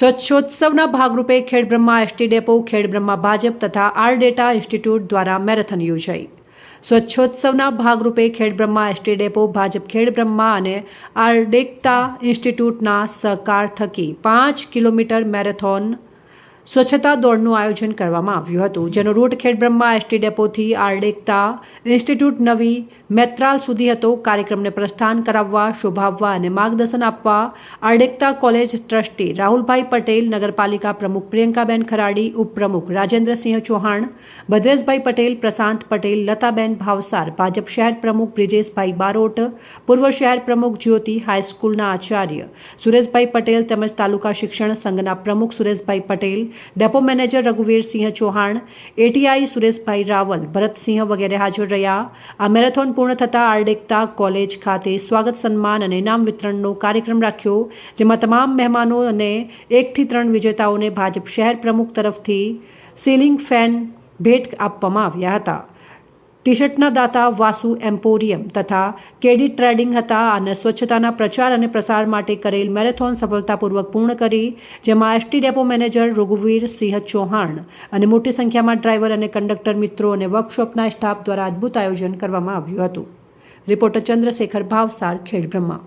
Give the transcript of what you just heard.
સ્વચ્છોત્સવના ભાગરૂપે Khedbrahma ST depot, Khedbrahma Bhajap તથા R data institute દ્વારા મેરેથોન યોજાઈ. સ્વચ્છોત્સવના ભાગરૂપે ખેડબ્રહ્મા એસટી ડેપો, ભાજપ ખેડબ્રહ્મા અને આરડેકતા ઇન્સ્ટિટ્યૂટના સહકાર થકી પાંચ કિલોમીટર મેરેથોન સ્વચ્છતા દોડનું આયોજન કરવામાં આવ્યું હતું, જેનો રૂટ ખેડબ્રહ્મા એસટી ડેપોથી આરડેકતા ઇન્સ્ટિટ્યૂટ નવી મેત્રાલ સુધી હતો. કાર્યક્રમને પ્રસ્થાન કરાવવા, શોભાવવા અને માર્ગદર્શન આપવા આરડેકતા કોલેજ ટ્રસ્ટી રાહુલભાઈ પટેલ, નગરપાલિકા પ્રમુખ પ્રિયંકાબેન ખરાડી, ઉપપ્રમુખ રાજેન્દ્રસિંહ ચૌહાણ, ભદ્રેશભાઈ પટેલ, પ્રશાંત પટેલ, લતાબેન ભાવસાર, ભાજપ શહેર પ્રમુખ બ્રિજેશભાઈ બારોટ, પૂર્વ શહેર પ્રમુખ જ્યોતિ, હાઈસ્કૂલના આચાર્ય સુરેશભાઈ પટેલ તેમજ તાલુકા શિક્ષણ સંઘના પ્રમુખ Sureshbhai Patel depot manager Raghuvirsinh Chauhan, ATI Sureshbhai Raval Bharatsinh વગેરે હાજર રહ્યા. આ મેરેથોન પૂર્ણ થતાં આરડેકતા કોલેજ ખાતે સ્વાગત સન્માન અને ઇનામ વિતરણનો કાર્યક્રમ રાખ્યો, જેમાં તમામ મહેમાનો અને એકથી ત્રણ વિજેતાઓને ભાજપ શહેર પ્રમુખ તરફથી સીલિંગ ફેન ભેટ આપવામાં આવ્યા હતા. ટી શર્ટના દાતા વાસુ એમ્પોરિયમ તથા કેડી ટ્રેડિંગ હતા અને સ્વચ્છતાના પ્રચાર અને પ્રસાર માટે કરેલ મેરેથોન સફળતાપૂર્વક પૂર્ણ કરી, જેમાં એસટી ડેપો મેનેજર રઘુવીર સિંહ ચૌહાણ અને મોટી સંખ્યામાં ડ્રાઈવર અને કંડક્ટર મિત્રો અને વર્કશોપના સ્ટાફ દ્વારા અદ્ભુત આયોજન કરવામાં આવ્યું હતું. રિપોર્ટર ચંદ્રશેખર ભાવસાર, ખેડબ્રહ્મા.